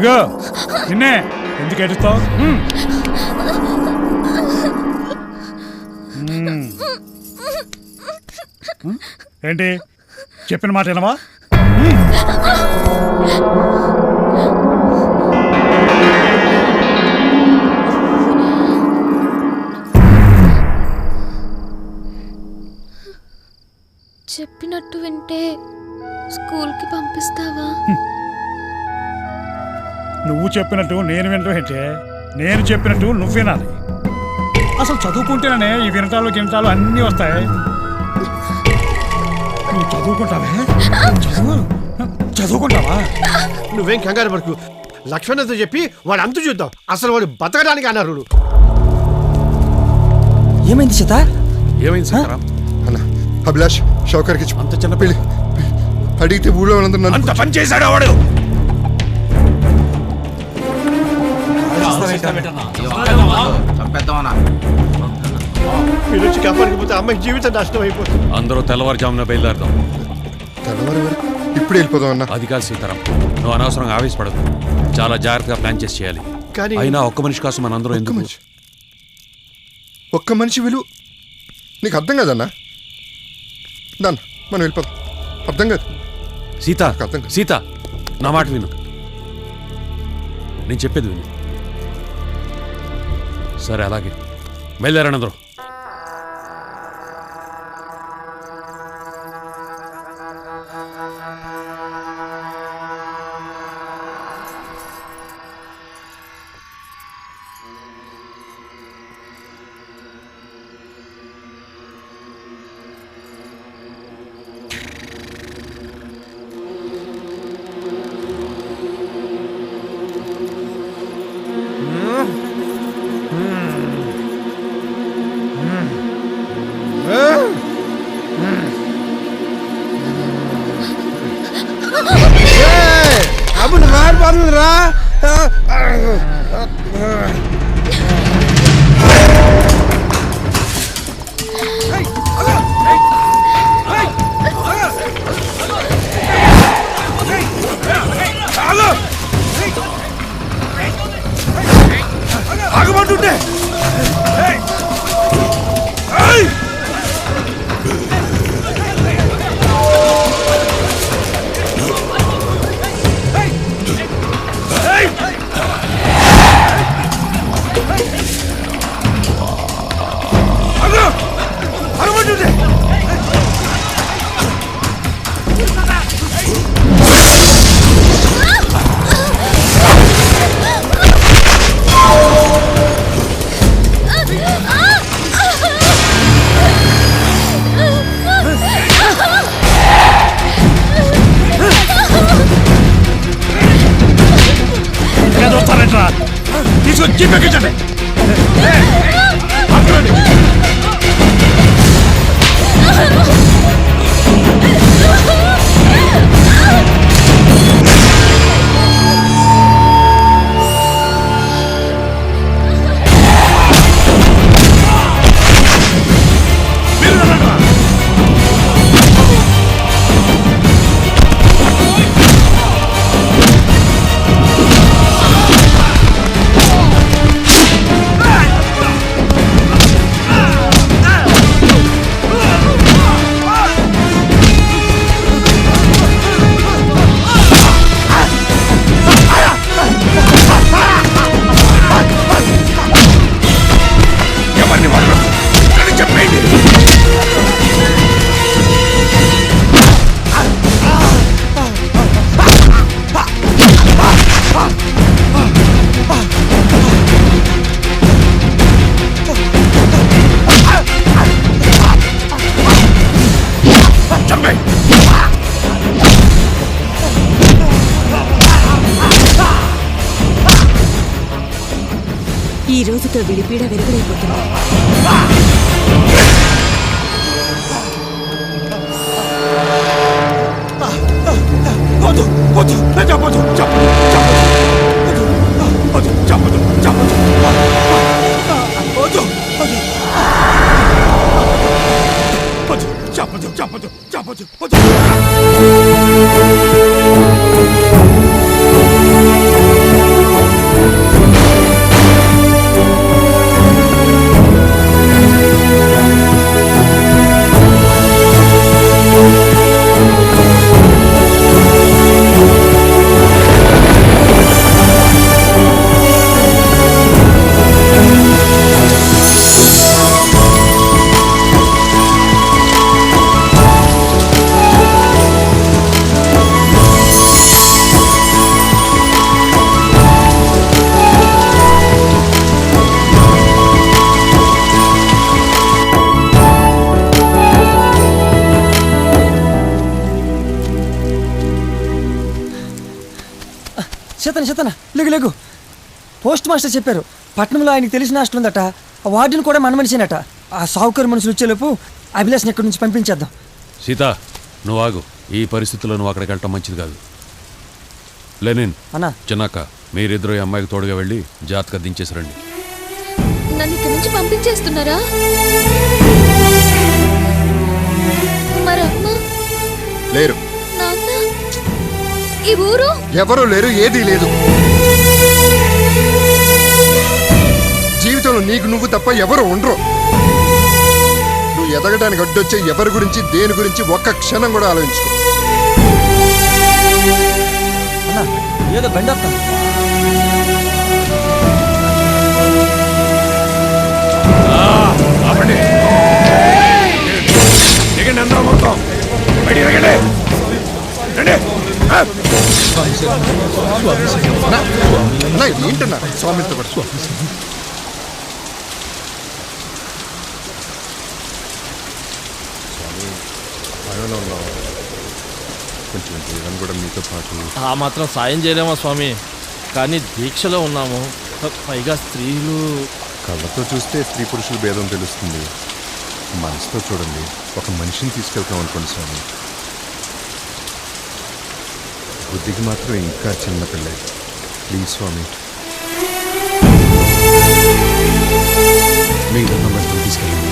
లగో నిన్నే ఎందుకు. హ్మ్? ఏంటి? చెప్పిన మాట వినవా? చెప్పినట్టు వింటే స్కూల్కి పంపిస్తావా? నువ్వు చెప్పినట్టు నేను వినడం ఏంటే? నేను చెప్పినట్టు నువ్వు వినాలి. అసలు చదువుకుంటేనే ఈ వినటాలు గినటాలు అన్నీ వస్తాయి. నువ్వు చదువుకుంటావే? చదువు? చదువుకుంటావా? నువ్వేం కంగారు పడుకు. లక్ష్మణ్తో చెప్పి వాడు అంతు చూద్దాం. అసలు వాడు బతకడానికి అనర్హుడు. ఏమైంది సీత? ఏమైంది సీతారాం? అన్న అభిలాష్ షౌకర్కి అంత చిన్న పెళ్ళి అడిగితే ఊళ్ళో అంత పని చేశాడు వాడు? మీరు వచ్చి కాపాడకపోతే అమ్మాయి జీవితం నష్టం అయిపోతుంది. అందరూ తెల్లవారుజామున బయలుదేరదాం. తెల్లవారి వరకు? ఇప్పుడే వెళ్ళిపోదాం అన్న. అది కాదు సీతారాం నువ్వు అనవసరంగా ఆవేశపడదు చాలా జాగ్రత్తగా ప్లాన్ చేసి చేయాలి. కానీ అయినా ఒక్క మనిషి కోసం మన అందరూ ఎందుకు? మనిషి. ఒక్క మనిషి విలువ నీకు అర్థం కాదన్నా? దాన్న మనం వెళ్ళిపోదాం. అర్థం కాదు. సీత అర్థం కాదు. సీత నా మాట విను. నేను చెప్పేది విను. సరే అలాగే. బయలుదేరండి అందరూ అప్పుడు మారిపోతుంది రా ఆగమంటుంటే తీసుకొని జీప్ ఎక్కించండి చంపే ఈ రోజుతో విడిపీడ వెలుగుడైపోతుంది వద్దు వద్దు నేను చేతన చేతన లేగు లేగు. పోస్ట్ మాస్టర్ చెప్పారు పట్నంలో ఆయనకి తెలిసిన హాస్టల్ ఉందట ఆ వార్డుని కూడా మన మనిషినట. ఆ సావుకర్ మనుషులు వచ్చేలోపు అభిలాష్ని ఇక్కడి నుంచి పంపించేద్దాం. సీత నువ్వు ఆగు. ఈ పరిస్థితుల్లో నువ్వు అక్కడికి వెళ్ళటం మంచిది కాదు. లెనిన్ అన్నా. చిన్నాక మీరిద్దరు ఈ అమ్మాయికి తోడుగా వెళ్ళి జాతక దించేసి రండి. నన్ను ఇక్కడి నుంచి పంపించేస్తున్నారా? మరి ఈ ఊరు? ఎవరూ లేరు ఏదీ లేదు. జీవితంలో నీకు నువ్వు తప్ప ఎవరు ఉండరు. నువ్వు ఎదగడానికి అడ్డొచ్చే ఎవరి గురించి దేని గురించి ఒక్క క్షణం కూడా ఆలోచించుకో. అన్నా ఏదో బండి అన్నా ఏంటన్నా స్వామితో పడు కొంచెం జీవన్ కూడా మీతో పాటు ఆ మాత్రం సాయం చేయలేమా స్వామి. కానీ దీక్షలో ఉన్నాము. పైగా స్త్రీలు కళ్ళతో చూస్తే స్త్రీ పురుషుల భేదం తెలుస్తుంది. మనసుతో చూడండి. ఒక మనిషిని తీసుకెళ్తాం అనుకోండి స్వామి. బుద్ధికి మాత్రం ఇంకా చిన్నపిల్లే. ప్లీజ్ స్వామి. మీ దండం పెట్టుకుని తీసుకెళ్ళండి.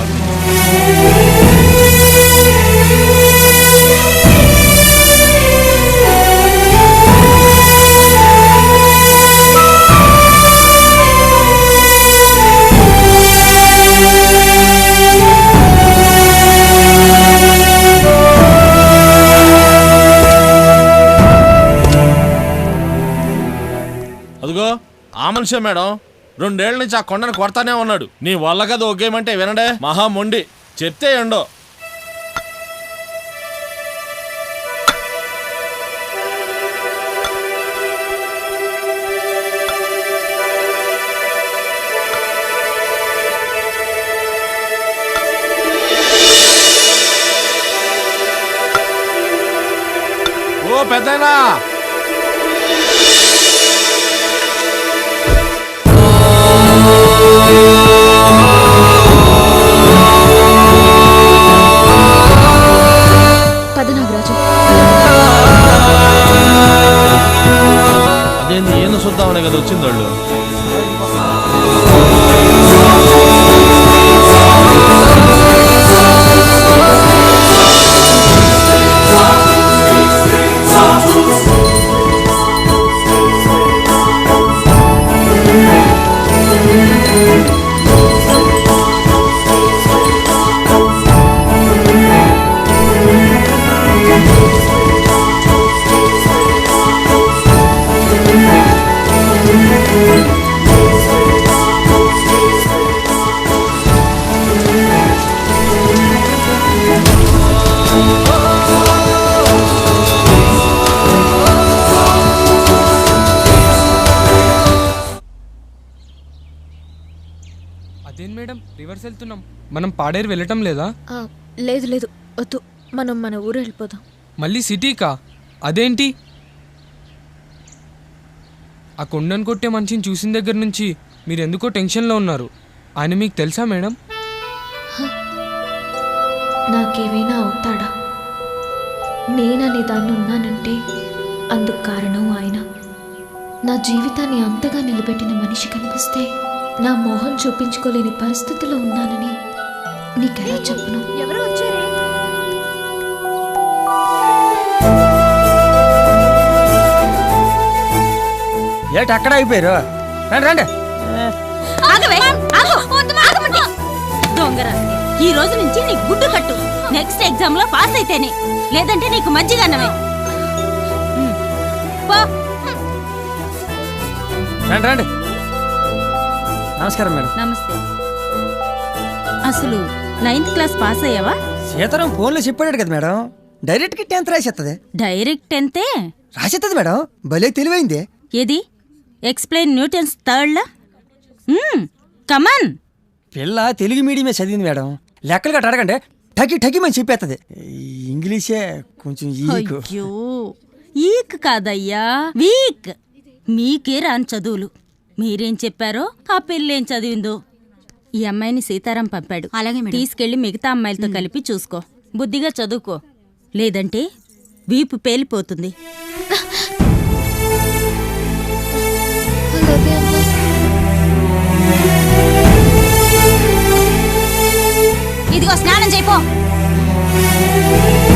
అదిగో మనిషే మేడం రెండేళ్ళ నుంచి ఆ కొండను కొడతానే ఉన్నాడు. నీ వల్ల కదా ఒకేమంటే వినడే. మహా మొండి. చెప్తే ఎండో. ఓ పెద్దయినా! కదా వచ్చింది. వెళ్తున్నాం. మనం పాడేరు వెళ్ళటం లేదా? ఆ, లేదు లేదు. వద్దు. మనం మన ఊరు వెళ్ళిపోదాం. మళ్ళీ సిటీకా? అదేంటి? ఆ కొండను కొట్టే మనిషిని చూసిన దగ్గర నుంచి మీరు ఎందుకో టెన్షన్లో ఉన్నారు. ఆయన మీకు తెలుసా మేడం? నాకేమైనా అవుతాడా? నేననే దాన్ని ఉన్నానంటే అందుకు కారణం ఆయన. నా జీవితాన్ని అంతగా నిలబెట్టిన మనిషి కనిపిస్తే నా మొహం చూపించుకోలేని పరిస్థితిలో ఉన్నానని నీకెలా చెప్పను? ఎవరు వచ్చారే? ఏటి అక్కడ అయిపోయారు రండి రండి. దొంగరా ఈ రోజు నుంచి నీకు గుడ్డు కట్టు. నెక్స్ట్ ఎగ్జామ్లో పాస్ అయితేనే. లేదంటే నీకు మజ్జిగన్నమే. ఉమ్. పో రండి రండి. నమస్కారం మేడం. నమస్తే. అసలు నైన్త్ క్లాస్ పాస్ అయ్యావా? సీతారాం ఫోన్లో చెప్పాడు కదా మేడం. డైరెక్ట్గా టెన్త్ రాసేస్తుంది డైరెక్ట్ టెన్తే? రాసేస్తుంది మేడం. భలే తెలివైంది. ఏది? Explain Newton's third law? Come on. పిల్ల తెలుగు మీడియమే చదివింది మేడం. లెక్కలు గట్ట అడగండి. ఠకి ఠకి మని చెప్పేస్తుంది ఇంగ్లీషే కొంచెం ఈకు. అయ్యో ఈక్ కాదయ్యా. వీక్. మీకే రాని చదువులు. మీరేం చెప్పారో ఆ పిల్లేం చదివిందో? ఈ అమ్మాయిని సీతారాం పంపాడు. అలాగే తీసుకెళ్ళి మిగతా అమ్మాయిలతో కలిపి చూసుకో. బుద్ధిగా చదువుకో. లేదంటే వీపు పేలిపోతుంది. ఇదిగో స్నానం చేయిపో